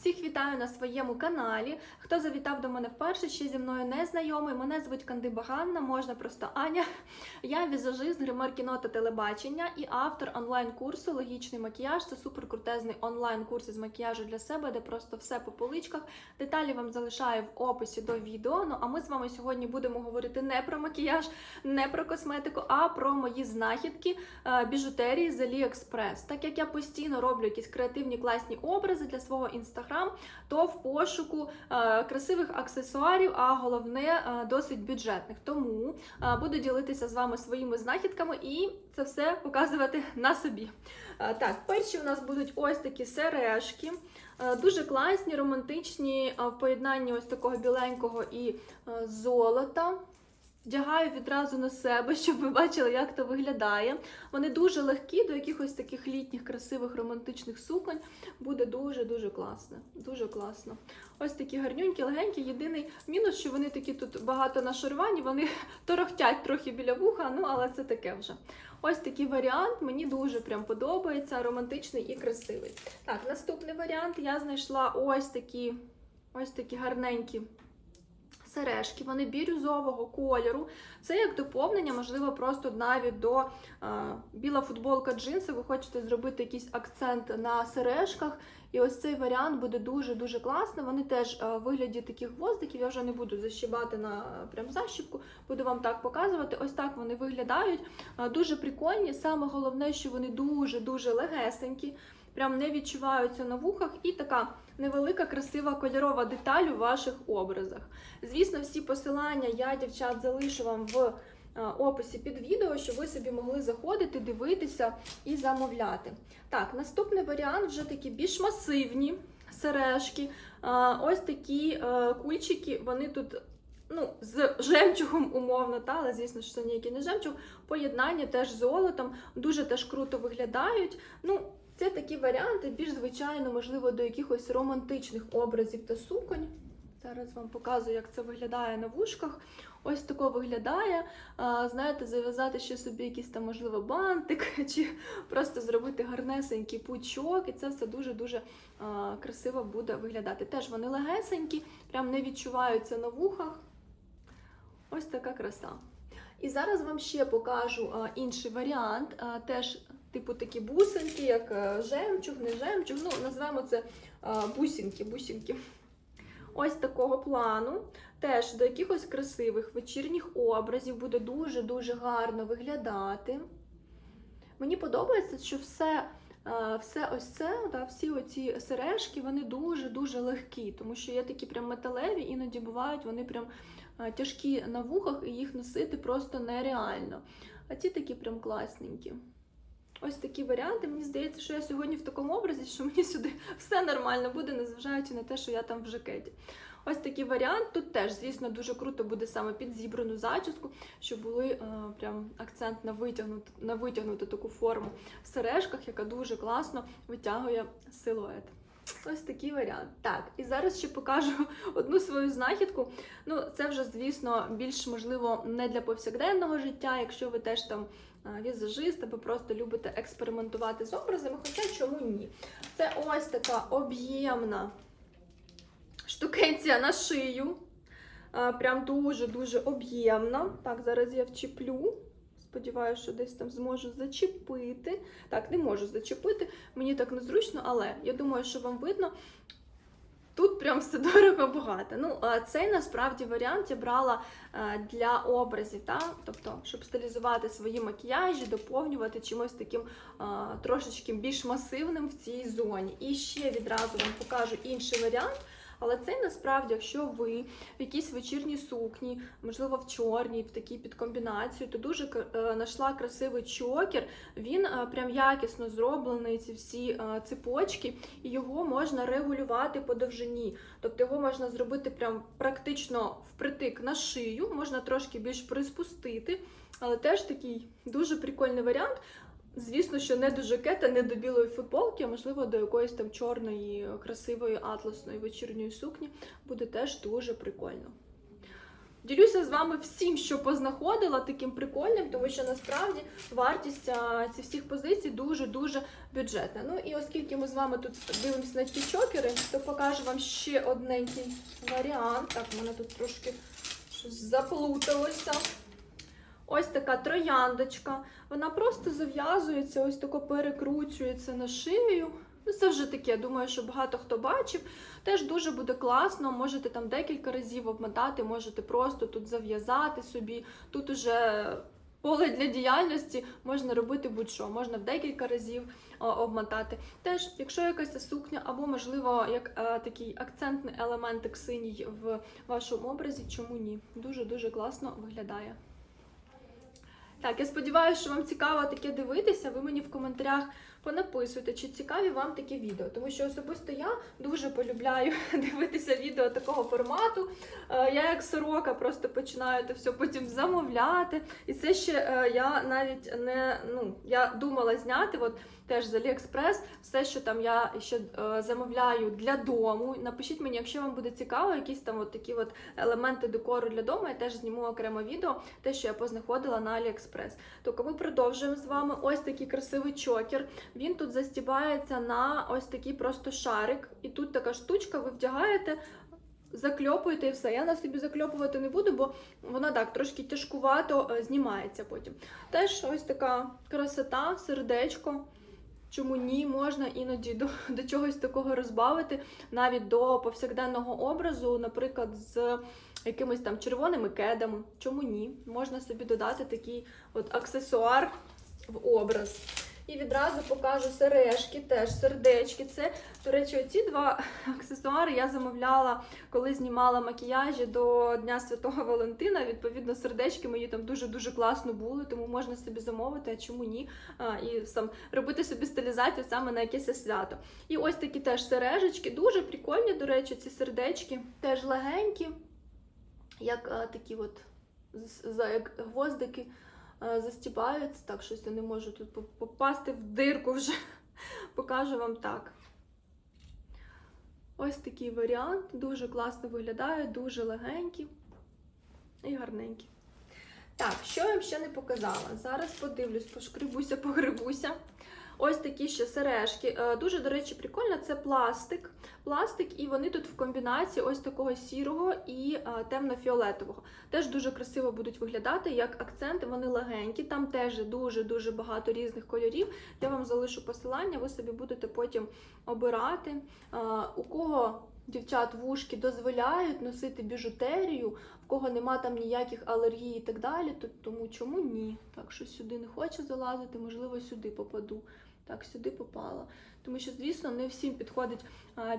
Всіх вітаю на своєму каналі. Хто завітав до мене вперше, ще зі мною не знайомий. Мене звуть Кандиба Ганна, можна просто Аня. Я візажист, гример кіно та телебачення і автор онлайн-курсу Логічний макіяж. Це суперкрутезний онлайн-курс із макіяжу для себе, де просто все по поличках. Деталі вам залишаю в описі до відео. Ну а ми з вами сьогодні будемо говорити не про макіяж, не про косметику, а про мої знахідки е, біжутерії з AliExpress. Так як я постійно роблю якісь креативні класні образи для свого інстаграм, то в пошуку е, красивих аксесуарів, а головне е, досить бюджетних. Тому е, буду ділитися з вами своїми знахідками і це все показувати на собі. Так, перші у нас будуть ось такі сережки. Дуже класні, романтичні в поєднанні ось такого біленького і золота. Вдягаю відразу на себе, щоб ви бачили, як то виглядає. Вони дуже легкі до якихось таких літніх, красивих, романтичних суконь. Буде дуже-дуже класно. Дуже класно. Ось такі гарнюнькі, легенькі. Єдиний мінус, що вони такі тут багато нашарувані, вони торохтять трохи біля вуха, ну але це таке вже. Ось такий варіант, мені дуже прям подобається, романтичний і красивий. Так, наступний варіант я знайшла ось такі, ось такі гарненькі сережки, вони бірюзового кольору. Це як доповнення, можливо, просто навіть до е, біла футболка джинси. Ви хочете зробити якийсь акцент на сережках. І ось цей варіант буде дуже-дуже класно. Вони теж е, в вигляді таких гвоздиків. Я вже не буду защібати на е, прям защіпку, буду вам так показувати. Ось так вони виглядають. Е, дуже прикольні. Саме головне, що вони дуже-дуже легесенькі. Прям не відчуваються на вухах, і така невелика, красива кольорова деталь у ваших образах. Звісно, всі посилання я, дівчат, залишу вам в е, описі під відео, щоб ви собі могли заходити, дивитися і замовляти. Так, наступний варіант вже такі більш масивні сережки. Е, Ось такі е, кульчики, вони тут. Ну, з жемчугом умовно, та, але звісно, що це ніякий не жемчуг. Поєднання теж з золотом, дуже теж круто виглядають. Ну, це такі варіанти, більш звичайно, можливо, до якихось романтичних образів та суконь. Зараз вам показую, як це виглядає на вушках. Ось тако виглядає. Знаєте, зав'язати ще собі якийсь там, можливо, бантик, чи просто зробити гарнесенький пучок, і це все дуже-дуже красиво буде виглядати. Теж вони легесенькі, прям не відчуваються на вухах. Ось така краса. І зараз вам ще покажу інший варіант. Теж типу такі бусинки, як а, жемчуг, не жемчуг. Ну, називаємо це бусинки, бусинки. Ось такого плану. Теж до якихось красивих вечірніх образів буде дуже-дуже гарно виглядати. Мені подобається, що все. Все ось це, да, всі оці сережки, вони дуже-дуже легкі, тому що є такі прям металеві, іноді бувають вони прям тяжкі на вухах, і їх носити просто нереально. А ці такі прям класненькі. Ось такі варіанти. Мені здається, що я сьогодні в такому образі, що мені сюди все нормально буде, незважаючи на те, що я там в жакеті. Ось такий варіант. Тут теж, звісно, дуже круто буде саме під зібрану зачіску, щоб були е, прям акцент на витягнуту, на витягнуту таку форму в сережках, яка дуже класно витягує силует. Ось такий варіант. Так, і зараз ще покажу одну свою знахідку. Ну, це вже, звісно, більш можливо не для повсякденного життя, якщо ви теж там візажист або просто любите експериментувати з образами, хоча чому ні? Це ось така об'ємна штукенція на шию. Прям дуже-дуже об'ємна. Так, зараз я вчіплю. Сподіваюся, що десь там зможу зачепити. Так, не можу зачепити, мені так незручно, але я думаю, що вам видно. Тут прям все дорого багато. Ну, цей насправді варіант я брала е, для образів, та? тобто, щоб стилізувати свої макіяжі, доповнювати чимось таким е, трошечки більш масивним в цій зоні. І ще відразу вам покажу інший варіант. Але це насправді, якщо ви в якійсь вечірній сукні, можливо, в чорній, в такій підкомбінацію, то дуже е, знайшла красивий чокер. Він е, прям якісно зроблений, ці всі е, цепочки, і його можна регулювати по довжині. Тобто його можна зробити прям практично впритик на шию, можна трошки більш приспустити, але теж такий дуже прикольний варіант. Звісно, що не до жакета, не до білої футболки, а можливо до якоїсь там чорної, красивої атласної вечірньої сукні буде теж дуже прикольно. Ділюся з вами всім, що познаходила таким прикольним, тому що насправді вартість цих всіх позицій дуже-дуже бюджетна. Ну і оскільки ми з вами тут дивимося на ті чокери, то покажу вам ще одненький варіант. Так, у мене тут трошки щось заплуталося. Ось така трояндочка. Вона просто зав'язується, ось тако перекручується на шию. Ну, це вже таке, думаю, що багато хто бачив. Теж дуже буде класно. Можете там декілька разів обмотати, можете просто тут зав'язати собі. Тут уже поле для діяльності можна робити будь-що, можна в декілька разів обмотати. Теж, якщо якась сукня, або, можливо, як е, такий акцентний елементик синій в вашому образі, чому ні? Дуже-дуже класно виглядає. Так, я сподіваюся, що вам цікаво таке дивитися. Ви мені в коментарях понаписуйте, чи цікаві вам такі відео. Тому що особисто я дуже полюбляю дивитися відео такого формату. Е, Я як сорока просто починаю це все потім замовляти. І це ще е, я навіть не ну я думала зняти. От теж з Aliexpress, все, що там я ще е, замовляю для дому. Напишіть мені, якщо вам буде цікаво, якісь там от такі от елементи декору для дому, я теж зніму окремо відео, те, що я познаходила на AliExpress. Тобто ми продовжуємо з вами ось такий красивий чокер. Він тут застібається на ось такий просто шарик. І тут така штучка, ви вдягаєте. Закльопуєте і все. Я на собі закльопувати не буду, бо вона так трошки тяжкувато е, знімається потім. Теж ось така красота, сердечко. Чому ні, можна іноді до, до чогось такого розбавити, навіть до повсякденного образу, наприклад, з якимись там червоними кедами. Чому ні? Можна собі додати такий от аксесуар в образ. І відразу покажу сережки, теж сердечки. Це, до речі, оці два аксесуари я замовляла, коли знімала макіяжі до Дня Святого Валентина. Відповідно, сердечки мої там дуже-дуже класно були, тому можна собі замовити, а чому ні? А, і сам робити собі стилізацію саме на якесь свято. І ось такі теж сережечки, дуже прикольні, до речі, ці сердечки, теж легенькі, як а, такі от як гвоздики застібаються. Так, щось я не можу тут попасти в дирку вже. Покажу вам так. Ось такий варіант. Дуже класно виглядає, дуже легенький і гарненький. Так, що я вам ще не показала? Зараз подивлюсь, пошкребуся, погребуся. Ось такі ще сережки. Е, Дуже, до речі, прикольно, це пластик. Пластик, і вони тут в комбінації ось такого сірого і е, темно-фіолетового. Теж дуже красиво будуть виглядати як акценти. Вони легенькі. Там теж дуже-дуже багато різних кольорів. Я вам залишу посилання, ви собі будете потім обирати. Е, У кого дівчат вушки дозволяють носити біжутерію, в кого нема там ніяких алергій і так далі, то тому чому ні? Так що сюди не хочу залазити, можливо, сюди попаду. Так, сюди попала. Тому що, звісно, не всім підходить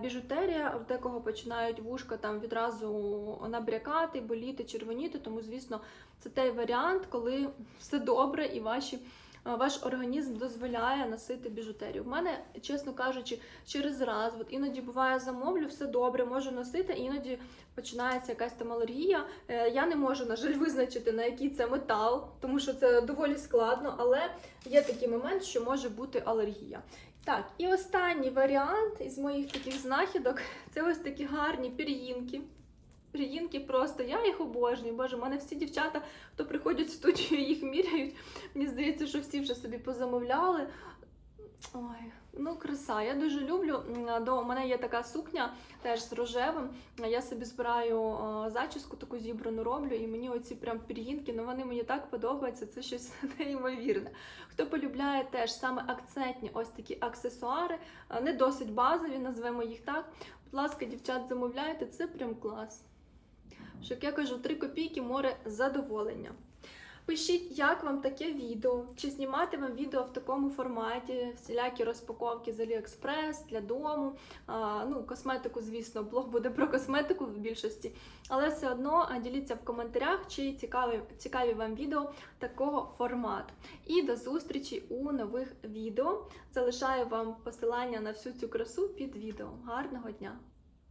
біжутерія, в декого починають вушка там відразу набрякати, боліти, червоніти. Тому, звісно, це той варіант, коли все добре і ваші. А, Ваш організм дозволяє носити біжутерію. В мене, чесно кажучи, через раз, от іноді буває замовлю, все добре, можу носити, іноді починається якась там алергія. Е, Я не можу, на жаль, визначити, на який це метал, тому що це доволі складно, але є такий момент, що може бути алергія. Так, і останній варіант із моїх таких знахідок це ось такі гарні пір'їнки. Пір'їнки просто, я їх обожнюю. Боже, у мене всі дівчата, хто приходять в студію, їх міряють. Мені здається, що всі вже собі позамовляли. Ой, ну краса. Я дуже люблю. До мене є така сукня, теж з рожевим. Я собі збираю зачіску, таку зібрану роблю, і мені оці прям пір'їнки, ну вони мені так подобаються. Це щось неймовірне. Хто полюбляє теж саме акцентні ось такі аксесуари, не досить базові, назвемо їх так. Будь ласка, дівчат, замовляйте, це прям клас. Що як я кажу, 3 копійки море задоволення. Пишіть, як вам таке відео, чи знімати вам відео в такому форматі, всілякі розпаковки з Aliexpress для дому. А, ну, косметику, звісно, блог буде про косметику в більшості. Але все одно діліться в коментарях, чи цікаві, цікаві вам відео такого формату. І до зустрічі у нових відео. Залишаю вам посилання на всю цю красу під відео. Гарного дня!